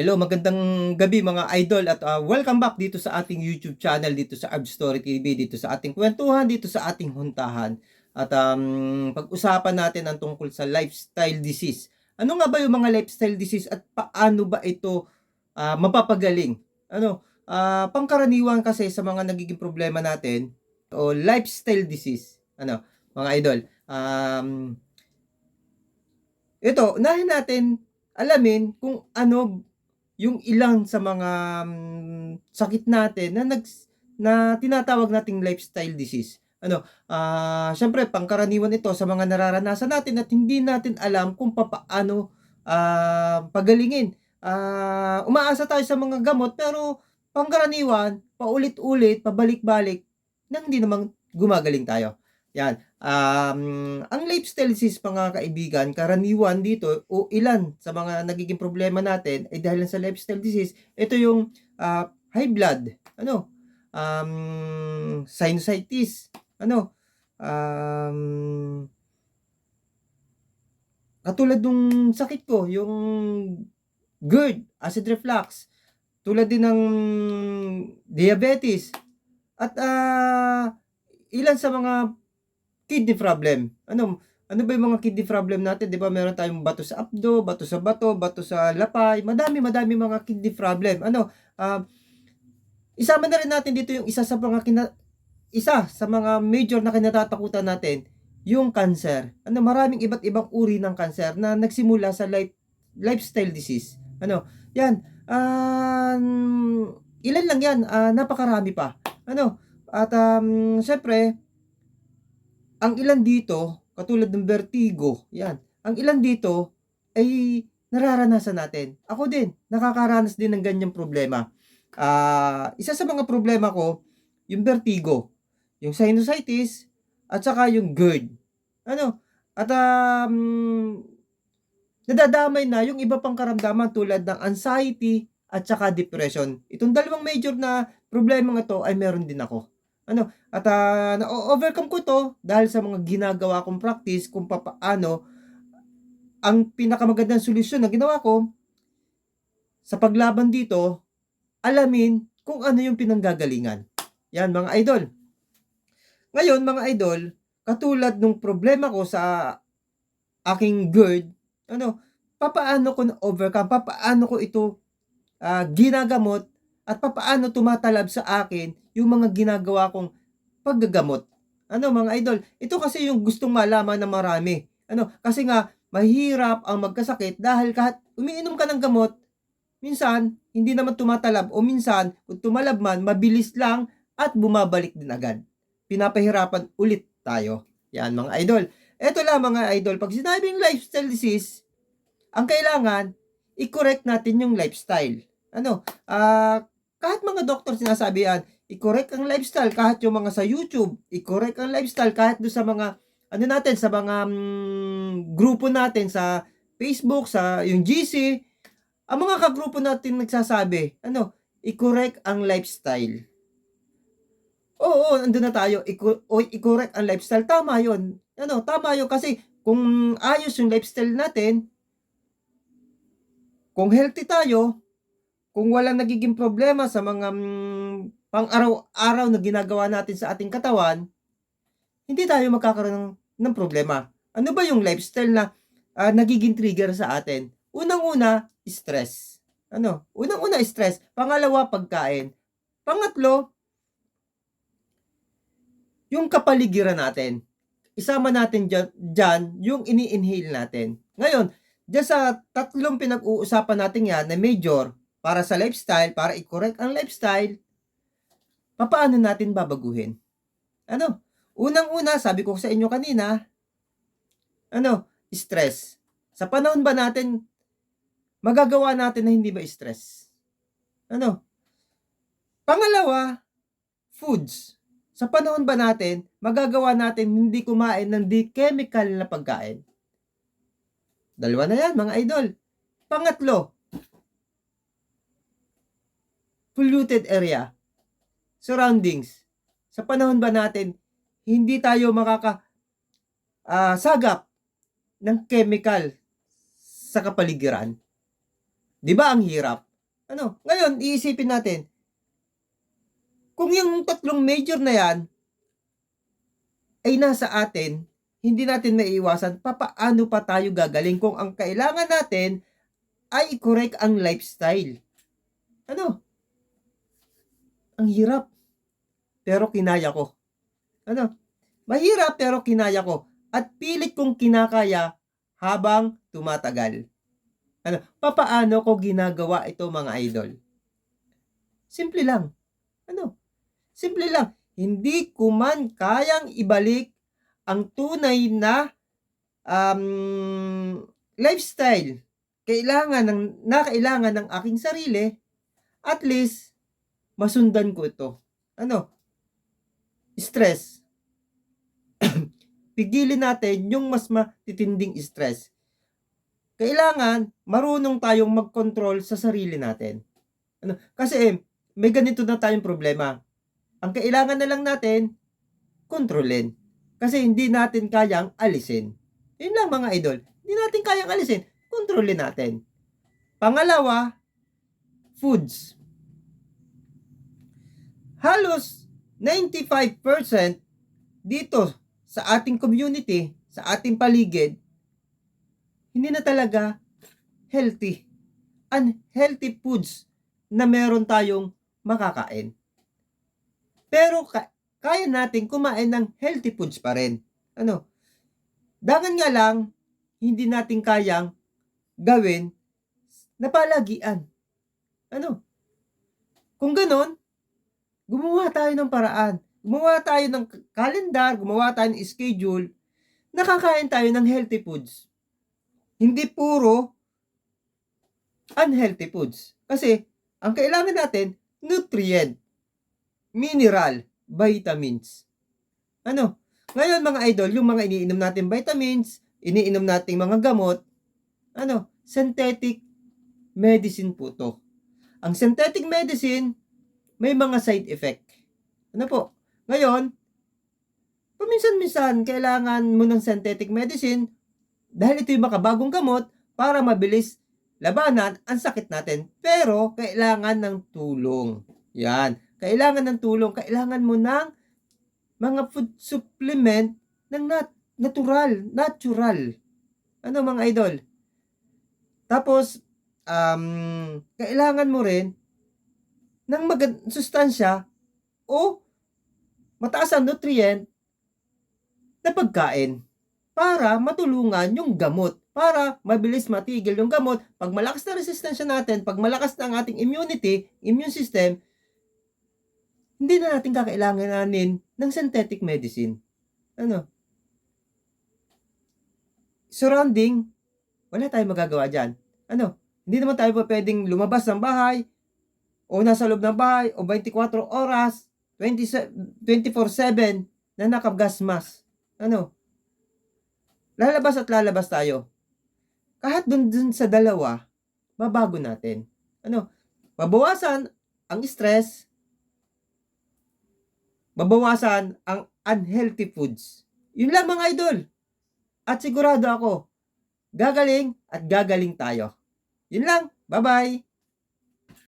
Hello, magandang gabi mga idol at ah, welcome back dito sa ating YouTube channel, dito sa Arb Story TV, dito sa ating kwentuhan, dito sa ating huntahan. At um, pag-usapan natin ang tungkol sa lifestyle disease. Ano nga ba yung mga lifestyle disease at paano ba ito ah, mapapagaling? Ano, ah, pangkaraniwan kasi sa mga nagiging problema natin o lifestyle disease. Ano, mga idol. Um, ito, unahin natin alamin kung ano yung ilan sa mga mm, sakit natin na nag na tinatawag nating lifestyle disease. Ano, ah syempre pangkaraniwan ito sa mga nararanasan natin at hindi natin alam kung papaano ah pagalingin. Ah umaasa tayo sa mga gamot pero pangkaraniwan paulit-ulit, pabalik-balik nang hindi namang gumagaling tayo. Yan. Um, ang lifestyle disease mga kaibigan, karaniwan dito o ilan sa mga nagiging problema natin ay dahil sa lifestyle disease, ito yung ah, high blood, ano, um, sinusitis, ano, um, katulad nung sakit ko, yung GERD, acid reflux, tulad din ng diabetes, at ah, ilan sa mga kidney problem. Ano, ano ba yung mga kidney problem natin? 'Di ba? Meron tayong bato sa abdo, bato sa bato, bato sa lapay. Madami, madami mga kidney problem. Ano, ah, isama na rin natin dito yung isa sa mga kina, isa sa mga major na kinatatakutan natin, yung cancer. Ano, maraming iba't ibang uri ng cancer na nagsimula sa life, lifestyle disease. Ano, yan. Um, ilan lang yan, ah, napakarami pa. Ano, at um, syempre, ang ilan dito, katulad ng vertigo, yan, ang ilan dito ay nararanasan natin. Ako din, nakakaranas din ng ganyang problema. Ah, isa sa mga problema ko, yung vertigo, yung sinusitis, at saka yung GERD. Ano? At um, nadadamay na yung iba pang karamdaman tulad ng anxiety at saka depression. Itong dalawang major na problema ito ay meron din ako. Ano, at ah, na-overcome ko to dahil sa mga ginagawa kong practice kung papaano ang pinakamagandang solusyon na ginawa ko sa paglaban dito, alamin kung ano yung pinanggagalingan. Yan mga idol. Ngayon mga idol, katulad nung problema ko sa aking GERD, ano, papaano ko na-overcome, papaano ko ito ah, ginagamot at papaano tumatalab sa akin yung mga ginagawa kong paggagamot. Ano mga idol, ito kasi yung gustong malaman ng marami. Ano, kasi nga mahirap ang magkasakit dahil kahit umiinom ka ng gamot, minsan hindi naman tumatalab o minsan kung tumalab man, mabilis lang at bumabalik din agad. Pinapahirapan ulit tayo. Yan mga idol. Ito lang mga idol, pag sinabing lifestyle disease, ang kailangan, i-correct natin yung lifestyle. Ano, ah, kahit mga doktor sinasabi yan, i-correct ang lifestyle kahit yung mga sa YouTube, i-correct ang lifestyle kahit do sa mga ano natin sa mga mm, grupo natin sa Facebook, sa yung GC, ang mga kagrupo natin nagsasabi, ano, i-correct ang lifestyle. Oo, andun na tayo, i-correct ang lifestyle. Tama 'yon. Ano, tama 'yon kasi kung ayos yung lifestyle natin, kung healthy tayo, kung walang nagiging problema sa mga mm, pang-araw-araw na ginagawa natin sa ating katawan, hindi tayo magkakaroon ng, ng problema. Ano ba yung lifestyle na ah, nagiging trigger sa atin? Unang-una, stress. Ano? Unang-una, stress. Pangalawa, pagkain. Pangatlo, yung kapaligiran natin. Isama natin dyan, dyan yung ini-inhale natin. Ngayon, dyan sa tatlong pinag-uusapan natin yan na major, para sa lifestyle, para i-correct ang lifestyle, papaano natin babaguhin? Ano? Unang-una, sabi ko sa inyo kanina, ano? Stress. Sa panahon ba natin, magagawa natin na hindi ba stress? Ano? Pangalawa, foods. Sa panahon ba natin, magagawa natin hindi kumain ng di chemical na pagkain? Dalawa na yan, mga idol. Pangatlo, polluted area, surroundings. Sa panahon ba natin, hindi tayo makaka ah, sagap ng chemical sa kapaligiran? 'Di ba ang hirap? Ano? Ngayon, iisipin natin, kung yung tatlong major na yan ay nasa atin, hindi natin maiiwasan, papaano pa tayo gagaling kung ang kailangan natin ay correct ang lifestyle? Ano? Ang hirap. Pero kinaya ko. Ano? Mahirap pero kinaya ko. At pilit kong kinakaya habang tumatagal. Ano? Papaano ko ginagawa ito mga idol? Simple lang. Ano? Simple lang. Hindi ko man kayang ibalik ang tunay na um, lifestyle. Kailangan ng, na kailangan ng aking sarili, at least, masundan ko ito. Ano? Stress. Pigilin natin yung mas matitinding stress. Kailangan marunong tayong mag-control sa sarili natin. Ano? Kasi may ganito na tayong problema. Ang kailangan na lang natin, kontrolin. Kasi hindi natin kayang alisin. Yun lang mga idol. Hindi natin kayang alisin. Kontrolin natin. Pangalawa, foods. Halos 95% dito sa ating community, sa ating paligid, hindi na talaga healthy. Unhealthy foods na meron tayong makakain. Pero ka- kaya natin kumain ng healthy foods pa rin. Ano? Dagan nga lang, hindi natin kayang gawin na palagian. Ano? Kung ganon, gumawa tayo ng paraan. Gumawa tayo ng calendar, gumawa tayo ng schedule, nakakain tayo ng healthy foods. Hindi puro unhealthy foods. Kasi, ang kailangan natin, nutrient, mineral, vitamins. Ano? Ngayon mga idol, yung mga iniinom natin vitamins, iniinom nating mga gamot, ano? Synthetic medicine po to. Ang synthetic medicine, may mga side effect. Ano po? Ngayon, paminsan-minsan, kailangan mo ng synthetic medicine dahil ito yung makabagong gamot para mabilis labanan ang sakit natin. Pero, kailangan ng tulong. Yan. Kailangan ng tulong. Kailangan mo ng mga food supplement ng nat natural. Natural. Ano mga idol? Tapos, um, kailangan mo rin ng magand- sustansya o mataas ang nutrient na pagkain para matulungan yung gamot, para mabilis matigil yung gamot. Pag malakas na resistensya natin, pag malakas na ang ating immunity, immune system, hindi na natin kakailanganin ng synthetic medicine. Ano? Surrounding, wala tayong magagawa dyan. Ano? Hindi naman tayo pa pwedeng lumabas ng bahay o nasa loob ng bahay o 24 oras, 20, 24-7 na nakagas mask. Ano? Lalabas at lalabas tayo. Kahit dun, dun sa dalawa, mabago natin. Ano? Mabawasan ang stress, mabawasan ang unhealthy foods. Yun lang mga idol. At sigurado ako, gagaling at gagaling tayo. Yun lang. Bye-bye.